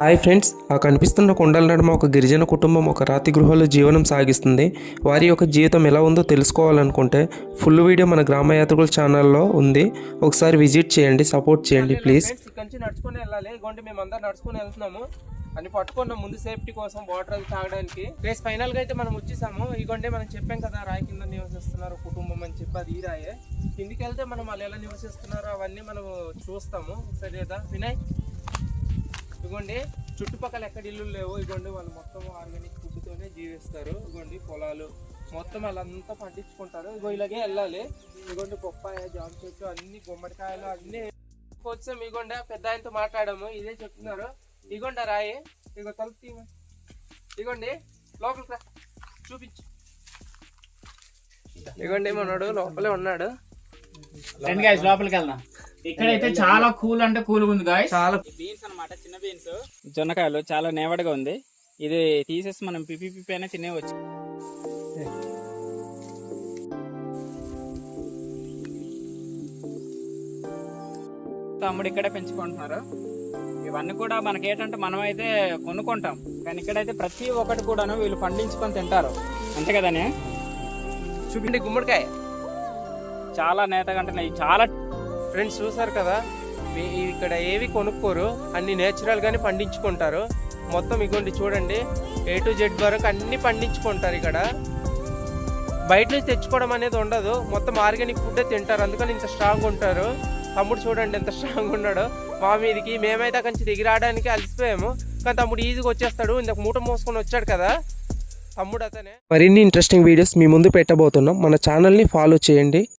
Hi friends ఆ కనిపిస్తున్న కొండల నడుమ ఒక గిరిజన కుటుంబం ఒక రాతి గృహలో జీవనం సాగిస్తుంది. వారి యొక్క జీవితం ఎలా ఉందో తెలుసుకోవాలనుకుంటే ఫుల్ వీడియో మన గ్రామ యాత్రికుల ఛానల్లో ఉంది. ఒకసారి విజిట్ చేయండి సపోర్ట్ చేయండి ప్లీజ్. నడుచుకొని వెళ్ళాలి. ఇగోండి మేము అందరు నడుచుకొని వెళ్తున్నాము. అని పట్టుకున్నాం ముందు సేఫ్టీ కోసం వాటర్ అది తాగడానికి. రేస్ ఫైనల్గా అయితే మనం వచ్చేసాము. ఇగోండి మనం చెప్పాం కదా రాయి కింద నివసిస్తున్నారు కుటుంబం అని చెప్పి అది ఈ రాయే. కిందికి వెళ్తే మనం వాళ్ళు ఎలా నివసిస్తున్నారో అవన్నీ మనం చూస్తాము. సరే కదా వినయ్. ఇగోండి చుట్టుపక్కల ఎక్కడ ఇల్లు లేవు ఇగోండి వాళ్ళు మొత్తం ఆర్గానిక్ ఫుడ్తోనే జీవిస్తారు. ఇగోండి పొలాలు మొత్తం వాళ్ళంతా పండించుకుంటారు. ఇగో ఇలాగే వెళ్ళాలి. ఇగోండి బొప్పాయ జామ చెట్టు అన్ని గుమ్మడికాయలు అన్ని వచ్చాం ఇగోండి పెద్ద ఆయనతో మాట్లాడాము. ఇదే చెప్తున్నారు. ఇగోండి రాయి. ఇగో తలుపు ఇగోండి లోపలికి రా. చూపించు. ఇగోండి మనోడు లోపలే ఉన్నాడు. లోపలికి వెళ్దాం. ఇక్కడైతే చాలా కూల్ అంటే కూల్ ఉంది గాయస్ చాలా బీన్స్ అన్నమాట చిన్న బీన్స్ జొన్నకాయలు చాలా నేవడగా ఉంది. ఇది తీసేసి మనం పిపి పిపి అయినా తినేవచ్చు తమ్ముడు ఇక్కడే పెంచుకుంటున్నారు. ఇవన్నీ కూడా మనకి ఏంటంటే మనం అయితే కొనుక్కుంటాం. కానీ ఇక్కడైతే ప్రతి ఒక్కటి కూడాను వీళ్ళు పండించుకొని తింటారు. అంతే కదనే చూపిండి గుమ్మడికాయ. చాలా నేతగా అంటే ఇవి చాలా ఫ్రెండ్స్ చూసారు కదా? ఇక్కడ ఏవి కొనుక్కోరు అన్ని నేచురల్గానే పండించుకుంటారు. మొత్తం ఇగోండి చూడండి. ఏ టు జెడ్ వరకు అన్నీ పండించుకుంటారు ఇక్కడ. బయట నుంచి తెచ్చుకోవడం అనేది ఉండదు. మొత్తం ఆర్గానిక్ ఫుడ్ తింటారు. అందుకని ఇంత స్ట్రాంగ్ ఉంటారు. తమ్ముడు చూడండి ఎంత స్ట్రాంగ్ ఉన్నాడో. మా మీదకి మేమైతే అక్కడి నుంచి దిగి రావడానికి అలసిపోయాము. కానీ తమ్ముడు ఈజీగా వచ్చేస్తాడు. ఇంతకు మూట మోసుకొని వచ్చాడు కదా. తమ్ముడు అతనే. మరిన్ని ఇంట్రెస్టింగ్ వీడియోస్ మీ ముందు పెట్టబోతున్నాం. మన ఛానల్ని ఫాలో చేయండి.